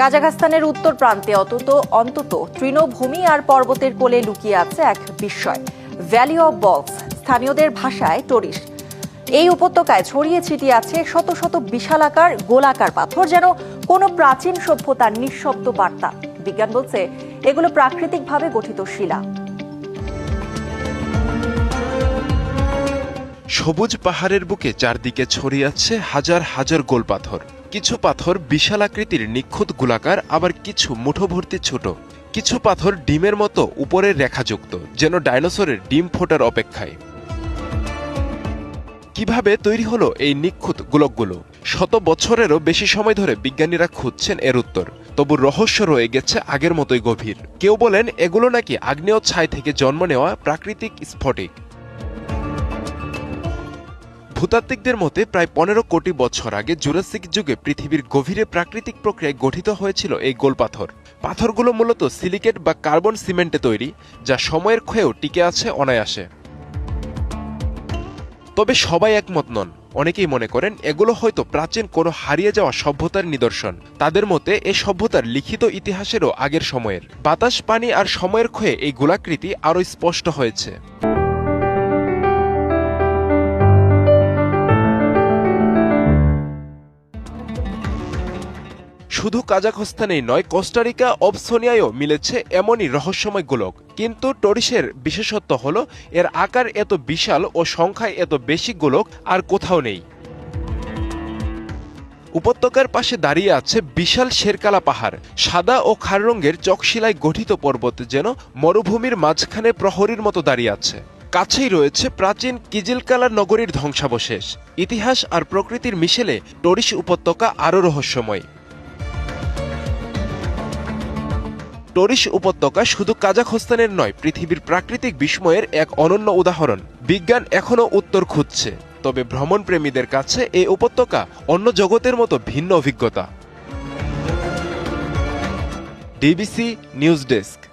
কাজাখস্তানের উত্তর প্রান্তে অন্তত অন্তত তৃণভূমি আর পর্বতের কোলে লুকিয়ে আছে এক বিস্ময়। ভ্যালি অব বক্স স্থানীয়দের ভাষায় টরিস এই উপত্যকায় ছড়িয়ে ছিটিয়ে আছে শত শত বিশালাকার গোলাকার পাথর যেন কোনো প্রাচীন সভ্যতার নিঃশব্দ বার্তা। বিজ্ঞান বলছে, এগুলো প্রাকৃতিকভাবে গঠিত শিলা। সবুজ পাহাড়ের বুকে চারদিকে ছড়িয়ে আছে হাজার হাজার গোল পাথর কিছু পাথর বিশাল আকৃতির নিখুঁত গোলাকার, আবার কিছু মুঠো ভর্তি ছোট। কিছু পাথর ডিমের মতো উপরের রেখাযুক্ত, যেন ডাইনোসরের ডিম ফোটার অপেক্ষায়। কীভাবে তৈরি হলো এই নিখুঁত গোলকগুলো? শত বছরেরও বেশি সময় ধরে বিজ্ঞানীরা খুঁজছেন এর উত্তর। তবু রহস্য রয়ে গেছে আগের মতোই গভীর। কেউ বলেন এগুলো নাকি আগ্নেয় ছাই থেকে জন্ম নেওয়া প্রাকৃতিক স্ফটিক। ভূতাত্ত্বিকদের মতে, প্রায় পনেরো কোটি বছর আগে জুরাসিক যুগে পৃথিবীর গভীরে প্রাকৃতিক প্রক্রিয়ায় গঠিত হয়েছিল এই গোলপাথর পাথরগুলো মূলত সিলিকেট বা কার্বন সিমেন্টে তৈরি, যা সময়ের ক্ষয়েও টিকে আছে অনায়াসে। তবে সবাই একমত নন। অনেকেই মনে করেন, এগুলো হয়তো প্রাচীন কোনো হারিয়ে যাওয়া সভ্যতার নিদর্শন। তাদের মতে, এ সভ্যতার লিখিত ইতিহাসেরও আগের সময়ের। বাতাস, পানি আর সময়ের ক্ষয়ে এই গোলাকৃতি আরও স্পষ্ট হয়েছে। শুধু কাজাখস্তানেই নয়, কোস্টারিকা, অবসোনিয়ায়ও মিলেছে এমনই রহস্যময় গোলক। কিন্তু টরিসের বিশেষত্ব হল, এর আকার এত বিশাল ও সংখ্যায় এত বেশি গোলক আর কোথাও নেই। উপত্যকার পাশে দাঁড়িয়ে আছে বিশাল শেরকালা পাহাড়। সাদা ও খার রঙের চকশিলায় গঠিত পর্বত যেন মরুভূমির মাঝখানে প্রহরীর মতো দাঁড়িয়ে আছে। কাছেই রয়েছে প্রাচীন কিজিলকালা নগরীর ধ্বংসাবশেষ। ইতিহাস আর প্রকৃতির মিশেলে টরিস উপত্যকা আরও রহস্যময়। টরিস উপত্যকা শুধু কাজাখস্তানের নয়, পৃথিবীর প্রাকৃতিক বিস্ময়ের এক অনন্য উদাহরণ। বিজ্ঞান এখনও উত্তর খুঁজছে, তবে ভ্রমণপ্রেমীদের কাছে এই উপত্যকা অন্য জগতের মতো ভিন্ন অভিজ্ঞতা। DBC news desk.